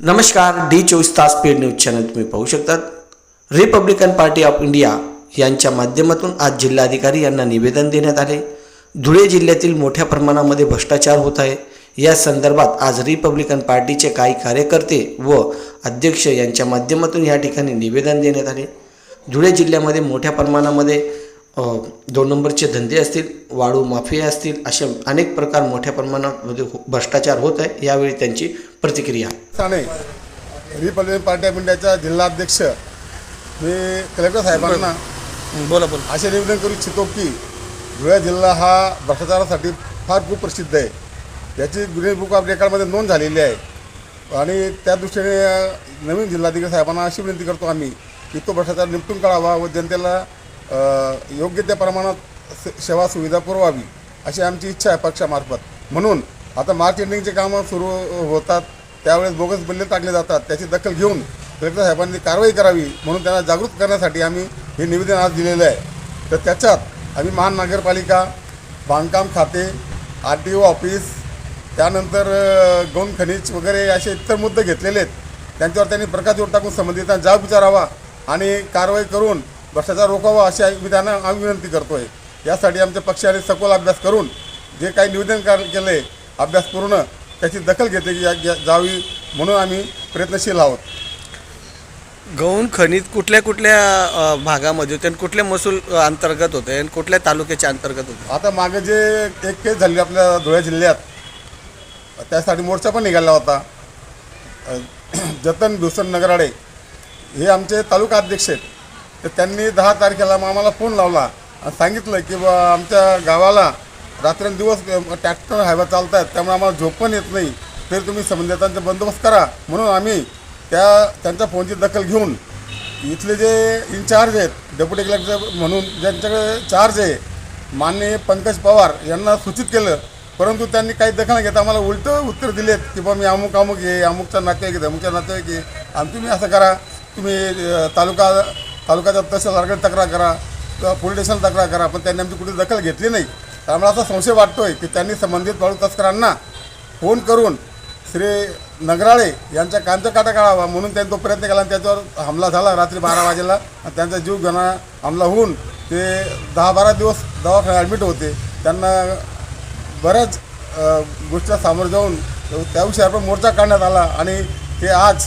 नमस्कार डी चोवीस तास पेड न्यूज चॅनल तुम्ही पाहू शकतात. रिपब्लिकन पार्टी ऑफ इंडिया यांच्या माध्यमातून आज जिल्हाधिकारी यांना निवेदन देण्यात आले. धुळे जिल्ह्यातील मोठ्या प्रमाणामध्ये भ्रष्टाचार होत आहे. या संदर्भात आज रिपब्लिकन पार्टीचे काही कार्यकर्ते व अध्यक्ष यांच्या माध्यमातून या ठिकाणी निवेदन देण्यात आले. धुळे जिल्ह्यामध्ये मोठ्या प्रमाणामध्ये दोन नंबरचे धंदे असतील वाळू माफिया असतील असे अनेक प्रकार मोठ्या प्रमाणामध्ये हो- भ्रष्टाचार होत आहे. यावेळी त्यांची प्रतिक्रिया. ठाणे रिपब्लिकन पार्टी ऑफ इंडियाचा जिल्हाध्यक्ष. मी कलेक्टर साहेबांना बोला बोला. असे निवेदन करू इच्छितो की धुळे जिल्हा हा भ्रष्टाचारासाठी फार खूप प्रसिद्ध आहे. याची गुन्हे बुक ऑफ रेकॉर्डमध्ये नोंद झालेली आहे. आणि त्या दृष्टीने नवीन जिल्हाधिकारी साहेबांना अशी विनंती करतो आम्ही की तो भ्रष्टाचार निपटून काढावा व जनतेला योग्य त्या प्रमाणात सेवा सुविधा पुरवावी अशी आमची इच्छा आहे पक्षामार्फत. म्हणून आता मार्च एंडिंगचे कामं सुरू होतात त्यावेळेस बोगस बिल्ले टाकले जातात त्याची दखल घेऊन कलेक्टर साहेबांनी कारवाई करावी म्हणून त्यांना जागृत करण्यासाठी आम्ही हे निवेदन आज दिलेलं आहे. तर त्याच्यात आम्ही महानगरपालिका बांधकाम खाते आर टी ओ ऑफिस त्यानंतर अ, गौण खनिज वगैरे असे इतर मुद्दे घेतलेले आहेत. त्यांच्यावर त्यांनी प्रकाशवर टाकून संबंधितांना जाब विचारावा आणि कारवाई करून भ्रष्टाचार रोखावा अशी विधानं त्यांना आम्ही विनंती करतो आहे यासाठी आमच्या पक्षाने सखोल अभ्यास करून जे काही निवेदन कर केले पूर्ण त्याची दखल घेते की या- जावी म्हणून आम्ही प्रयत्नशील आहोत. गौण खनिज कुठल्या कुठल्या भागामध्ये होते आणि कुठल्या महसूल अंतर्गत होते आणि कुठल्या तालुक्याच्या अंतर्गत होते? आता मागे जे एक केस झाली आपल्या धुळे जिल्ह्यात त्यासाठी मोर्चा पण निघाला होता. जतन भूषण नगराडे हे आमचे तालुका अध्यक्ष आहेत. तर त्यांनी दहा तारखेला आम्हाला फोन लावला आणि सांगितलं की बा आमच्या गावाला रात्रंदिवस ट्रॅक्टर हायवा चालत आहेत त्यामुळे आम्हाला झोप पण येत नाही. तरी तुम्ही संबंधितांचा बंदोबस्त करा. म्हणून आम्ही त्या त्यांच्या फोनची दखल घेऊन इथले जे इन्चार्ज आहेत डेप्युटी कलेक्टर म्हणून ज्यांच्याकडे चार्ज आहे माननीय पंकज पवार यांना सूचित केलं. परंतु त्यांनी काही दखल नाही घेता आम्हाला उलटं उत्तर दिलेत की बा मी अमुक अमुक ये अमुकचा नातेवाईक आहे अमुकच्या नातेवाईक आहे आणि तुम्ही असं करा. तुम्ही तालुका तालुक्याच्या तहसीलदारकडे तक्रार करा. किंवा पोलीस स्टेशन तक्रार करा. पण त्यांनी आमची कुठे दखल घेतली नाही. तर आम्हाला असा संशय वाटतोय की त्यांनी संबंधित बाळू तस्करांना फोन करून श्री नगराळे यांच्या कांचा काटा काढावा म्हणून त्यांनी तो प्रयत्न केला आणि त्याच्यावर हमला झाला रात्री बारा वाजेला. आणि त्यांचा जीव घणा हमला होऊन ते दहा बारा दिवस दवाखान्यात ॲडमिट होते. त्यांना बऱ्याच गोष्टीला सामोरं जाऊन त्या विषयावर पण मोर्चा काढण्यात आला आणि ते आज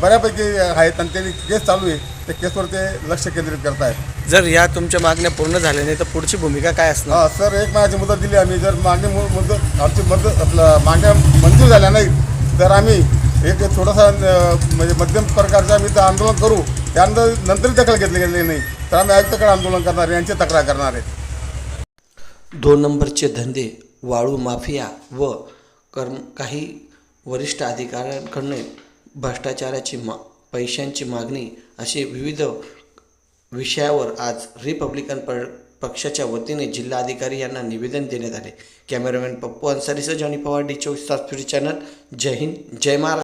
बऱ्यापैकी आहेत आणि त्यांनी केस चालू आहे. त्या केसवर ते लक्ष केंद्रित करत आहेत जर या तुमच्या मागण्या पूर्ण झाल्या नाही तर पुढची भूमिका काय असणार? हा सर एक महिन्याची मुदत दिली आम्ही. जर मागणी मु- मुदत आमची मदत आपलं मागण्या मंजूर झाल्या नाहीत तर आम्ही एक थोडासा अं, म्हणजे मध्यम प्रकारचं आम्ही इथं आंदोलन करू. त्यानंतर नंतर दखल घेतली गेलेली नाही. तर आम्ही आयुक्ताकडे आंदोलन करणार आहे, यांची तक्रार करणार आहे. दोन नंबरचे धंदे वाळू माफिया व कर्म काही वरिष्ठ अधिकाऱ्यांकडून भ्रष्टाचाराची मा पैशांची मागणी असे विविध विषयावर आज रिपब्लिकन प पक्षाच्या वतीने जिल्हाधिकारी यांना निवेदन देण्यात आले. कॅमेरामॅन पप्पू अन्सारीसह जॉनी पवार डी चोवीस तास चॅनल. जय हिंद जय महाराष्ट्र.